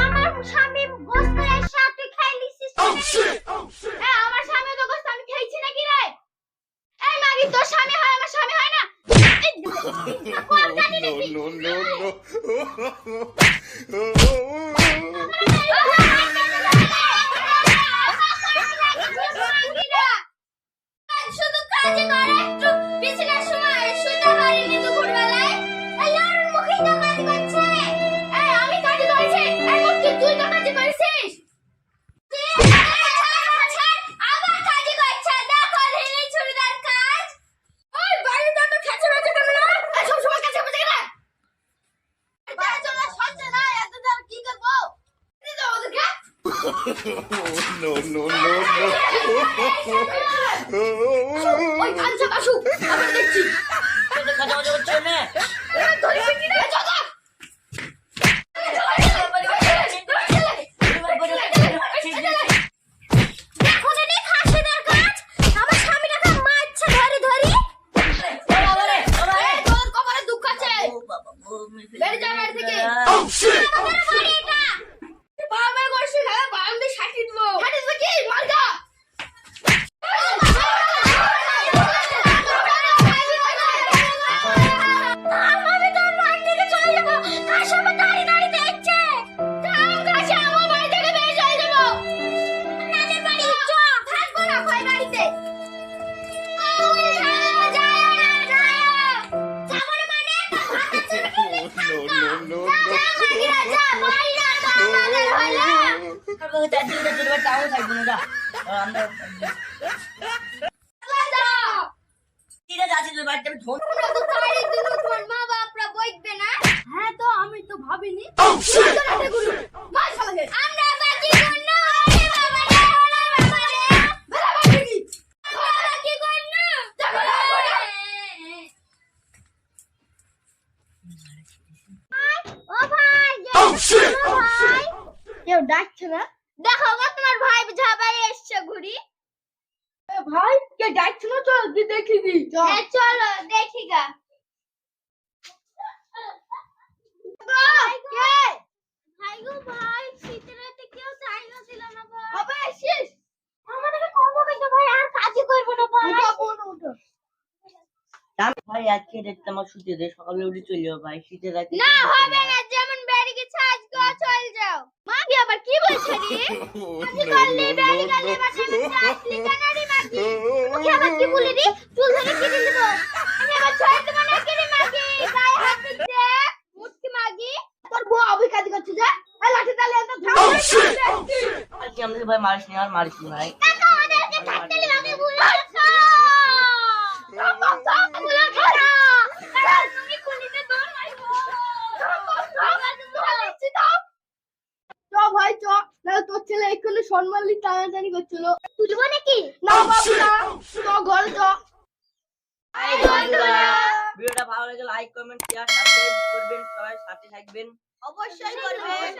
আমার স্বামী গোস্ত এসে তুই খাই লিছিস আমার স্বামী তো গোস্ত আমি খাইছি নাকি রে? এই মাগি তোর স্বামী হয় আমার স্বামী হয় না? এই, কোন জানি no, no, no, no, ওই কাঞ্চা বাসু আমরা দেখছি। খাজা মাজা করছে না ধরে ফিরি রে চলো দেখো দিদি খাসিদের কাজ হলো তাও থাকবে না যা আমরা যাও ঠিক আছে আছি তোর বাড়িতে আমি ধন তো তাড়িয়ে দিল তোমার মা বাপরা বইবে না হ্যাঁ তো আমি তো ভাবিনি আমরা বাকি কেউ ডাকছে না? দেখো গো তোমার ভাই ঝাবাই এসছে ঘুরি ভাই কে ডাকছিল? চল তুই দেখি দি হ্যাঁ চলো দেখি গা। ভাই গো। ভাই শীতের রাতে কেউ চাইনা ছিল না ভাই। হবে আসিস আমাদেরকে কম কিন্তু ভাই আর কাজই করব না ভাই। উঠো উঠো। ভাই আজকে দেখতে আমার শুতে দে সকালে উঠে চলে যাব ভাই। শীতে রাখি না হবে না ভাই মারিস নি আর মারিস নি ভাই। এক্ষুনি সম্মানলি টানাটানি করছিল। তুলবো নাকি? না বাবু না। তো। ঘর তো ভিডিওটা ভালো লাগলে লাইক কমেন্ট শেয়ার সাবস্ক্রাইব করবেন সবাই সাথে থাকবেন। অবশ্যই করবেন।